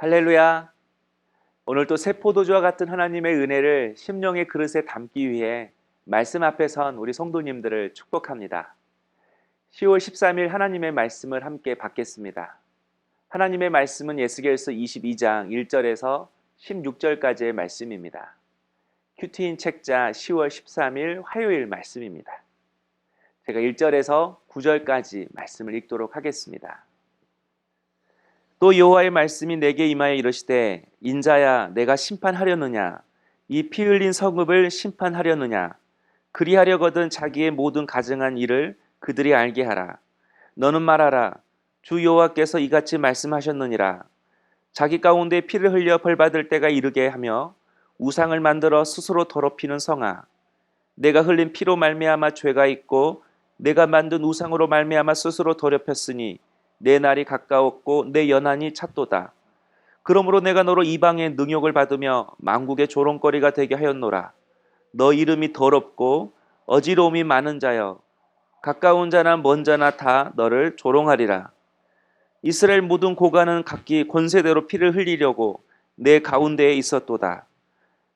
할렐루야. 오늘도 새 포도주와 같은 하나님의 은혜를 심령의 그릇에 담기 위해 말씀 앞에 선 우리 성도님들을 축복합니다. 10월 13일 하나님의 말씀을 함께 받겠습니다. 하나님의 말씀은 예스겔서 22장 1절에서 16절까지의 말씀입니다. 큐티인 책자 10월 13일 화요일 말씀입니다. 제가 1절에서 9절까지 말씀을 읽도록 하겠습니다. 또 여호와의 말씀이 내게 임하여 이르시되 인자야 내가 심판하려느냐? 이 피 흘린 성읍을 심판하려느냐? 그리하려거든 자기의 모든 가증한 일을 그들이 알게 하라. 너는 말하라. 주 여호와께서 이같이 말씀하셨느니라. 자기 가운데 피를 흘려 벌 받을 때가 이르게 하며 우상을 만들어 스스로 더럽히는 성아. 내가 흘린 피로 말미암아 죄가 있고 내가 만든 우상으로 말미암아 스스로 더럽혔으니 내 날이 가까웠고 내 연한이 찼도다. 그러므로 내가 너로 이방의 능욕을 받으며 만국의 조롱거리가 되게 하였노라. 너 이름이 더럽고 어지러움이 많은 자여 가까운 자나 먼 자나 다 너를 조롱하리라. 이스라엘 모든 고관은 각기 권세대로 피를 흘리려고 내 가운데에 있었도다.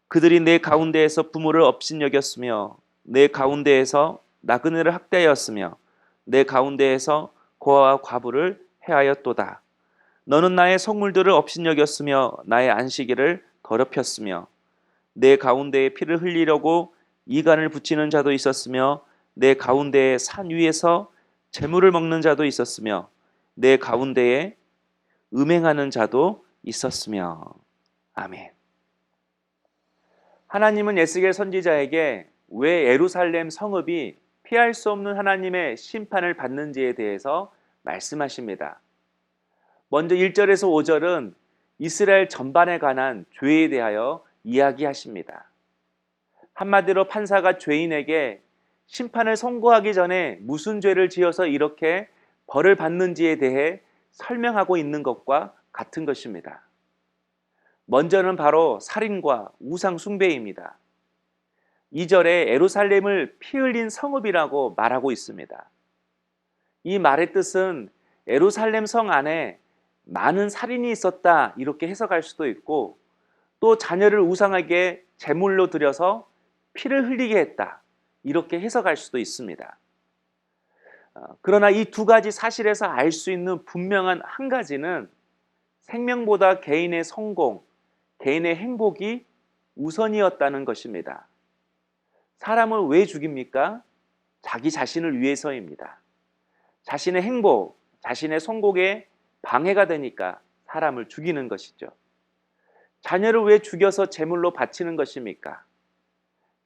그들이 내 가운데에서 부모를 업신여겼으며 내 가운데에서 나그네를 학대하였으며 내 가운데에서 고아와 과부를 해하였도다. 너는 나의 성물들을 업신여겼으며 나의 안식일을 더럽혔으며 내 가운데에 피를 흘리려고 이간을 붙이는 자도 있었으며 내 가운데에 산 위에서 재물을 먹는 자도 있었으며 내 가운데에 음행하는 자도 있었으며 아멘. 하나님은 예스겔 선지자에게 왜 예루살렘 성읍이 피할 수 없는 하나님의 심판을 받는지에 대해서 말씀하십니다. 먼저 1절에서 5절은 이스라엘 전반에 관한 죄에 대하여 이야기하십니다. 한마디로 판사가 죄인에게 심판을 선고하기 전에 무슨 죄를 지어서 이렇게 벌을 받는지에 대해 설명하고 있는 것과 같은 것입니다. 먼저는 바로 살인과 우상 숭배입니다. 2절에 에루살렘을 피 흘린 성읍이라고 말하고 있습니다. 이 말의 뜻은 에루살렘 성 안에 많은 살인이 있었다 이렇게 해석할 수도 있고 또 자녀를 우상에게 제물로 들여서 피를 흘리게 했다 이렇게 해석할 수도 있습니다. 어, 그러나 이 두 가지 사실에서 알 수 있는 분명한 한 가지는 생명보다 개인의 성공, 개인의 행복이 우선이었다는 것입니다. 사람을 왜 죽입니까? 자기 자신을 위해서입니다. 자신의 행복, 자신의 성공에 방해가 되니까 사람을 죽이는 것이죠. 자녀를 왜 죽여서 제물로 바치는 것입니까?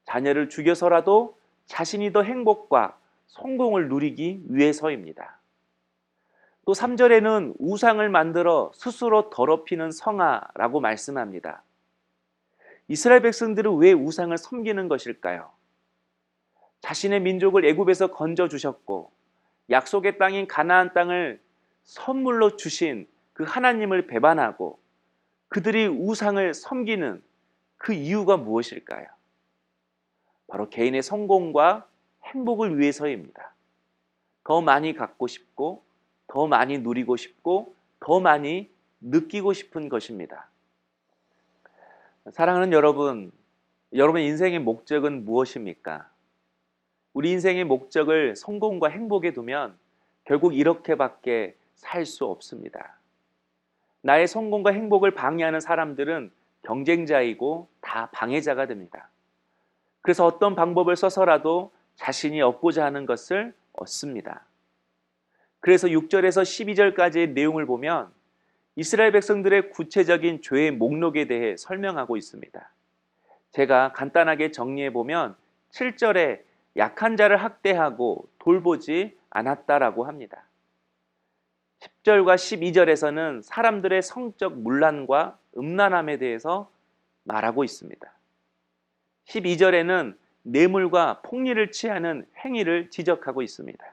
자녀를 죽여서라도 자신이 더 행복과 성공을 누리기 위해서입니다. 또 3절에는 우상을 만들어 스스로 더럽히는 성아라고 말씀합니다. 이스라엘 백성들은 왜 우상을 섬기는 것일까요? 자신의 민족을 애굽에서 건져 주셨고 약속의 땅인 가나안 땅을 선물로 주신 그 하나님을 배반하고 그들이 우상을 섬기는 그 이유가 무엇일까요? 바로 개인의 성공과 행복을 위해서입니다. 더 많이 갖고 싶고, 더 많이 누리고 싶고, 더 많이 느끼고 싶은 것입니다. 사랑하는 여러분, 여러분의 인생의 목적은 무엇입니까? 우리 인생의 목적을 성공과 행복에 두면 결국 이렇게밖에 살 수 없습니다. 나의 성공과 행복을 방해하는 사람들은 경쟁자이고 다 방해자가 됩니다. 그래서 어떤 방법을 써서라도 자신이 얻고자 하는 것을 얻습니다. 그래서 6절에서 12절까지의 내용을 보면 이스라엘 백성들의 구체적인 죄의 목록에 대해 설명하고 있습니다. 제가 간단하게 정리해 보면 7절에 약한 자를 학대하고 돌보지 않았다라고 합니다. 10절과 12절에서는 사람들의 성적 문란과 음란함에 대해서 말하고 있습니다. 12절에는 뇌물과 폭리를 취하는 행위를 지적하고 있습니다.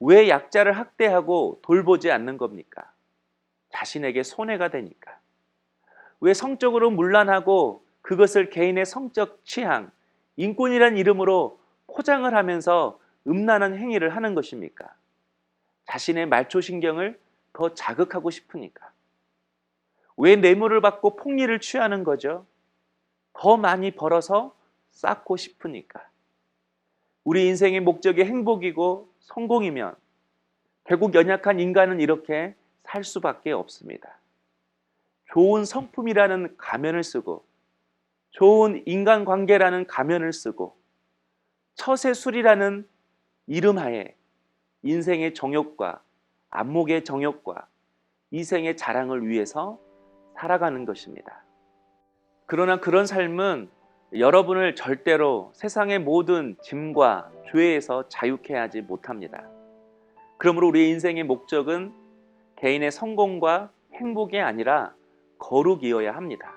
왜 약자를 학대하고 돌보지 않는 겁니까? 자신에게 손해가 되니까. 왜 성적으로 문란하고 그것을 개인의 성적 취향, 인권이란 이름으로 포장을 하면서 음란한 행위를 하는 것입니까? 자신의 말초신경을 더 자극하고 싶으니까. 왜 뇌물을 받고 폭리를 취하는 거죠? 더 많이 벌어서 쌓고 싶으니까. 우리 인생의 목적이 행복이고 성공이면 결국 연약한 인간은 이렇게 살 수밖에 없습니다. 좋은 성품이라는 가면을 쓰고 좋은 인간관계라는 가면을 쓰고 처세술이라는 이름하에 인생의 정욕과 안목의 정욕과 이생의 자랑을 위해서 살아가는 것입니다. 그러나 그런 삶은 여러분을 절대로 세상의 모든 짐과 죄에서 자유케 하지 못합니다. 그러므로 우리의 인생의 목적은 개인의 성공과 행복이 아니라 거룩이어야 합니다.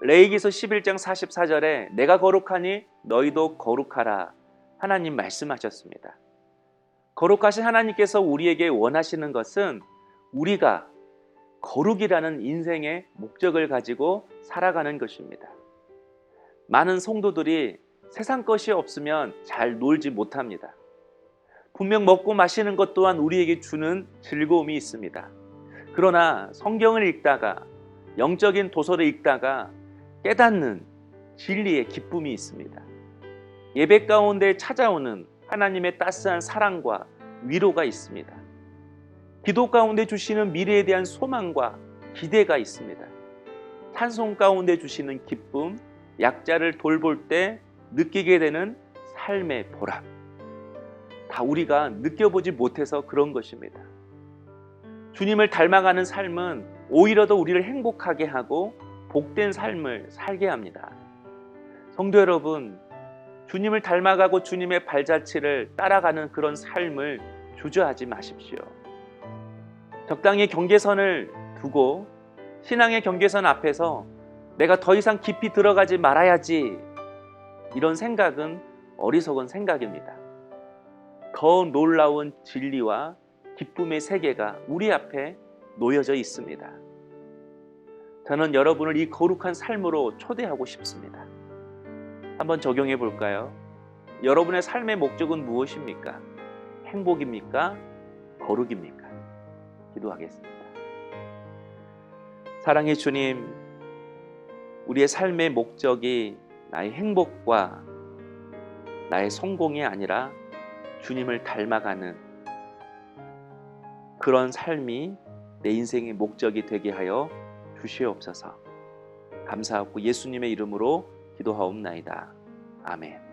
레이기서 11장 44절에 내가 거룩하니 너희도 거룩하라 하나님 말씀하셨습니다. 거룩하신 하나님께서 우리에게 원하시는 것은 우리가 거룩이라는 인생의 목적을 가지고 살아가는 것입니다. 많은 성도들이 세상 것이 없으면 잘 놀지 못합니다. 분명 먹고 마시는 것 또한 우리에게 주는 즐거움이 있습니다. 그러나 성경을 읽다가 영적인 도서를 읽다가 깨닫는 진리의 기쁨이 있습니다. 예배 가운데 찾아오는 하나님의 따스한 사랑과 위로가 있습니다. 기도 가운데 주시는 미래에 대한 소망과 기대가 있습니다. 찬송 가운데 주시는 기쁨, 약자를 돌볼 때 느끼게 되는 삶의 보람. 다 우리가 느껴보지 못해서 그런 것입니다. 주님을 닮아가는 삶은 오히려 더 우리를 행복하게 하고 복된 삶을 살게 합니다. 성도 여러분, 주님을 닮아가고 주님의 발자취를 따라가는 그런 삶을 주저하지 마십시오. 적당히 경계선을 두고 신앙의 경계선 앞에서 내가 더 이상 깊이 들어가지 말아야지 이런 생각은 어리석은 생각입니다. 더 놀라운 진리와 기쁨의 세계가 우리 앞에 놓여져 있습니다. 저는 여러분을 이 거룩한 삶으로 초대하고 싶습니다. 한번 적용해 볼까요? 여러분의 삶의 목적은 무엇입니까? 행복입니까? 거룩입니까? 기도하겠습니다. 사랑의 주님, 우리의 삶의 목적이 나의 행복과 나의 성공이 아니라 주님을 닮아가는 그런 삶이 내 인생의 목적이 되게 하여 주시옵소서. 감사하고 예수님의 이름으로 기도하옵나이다. 아멘.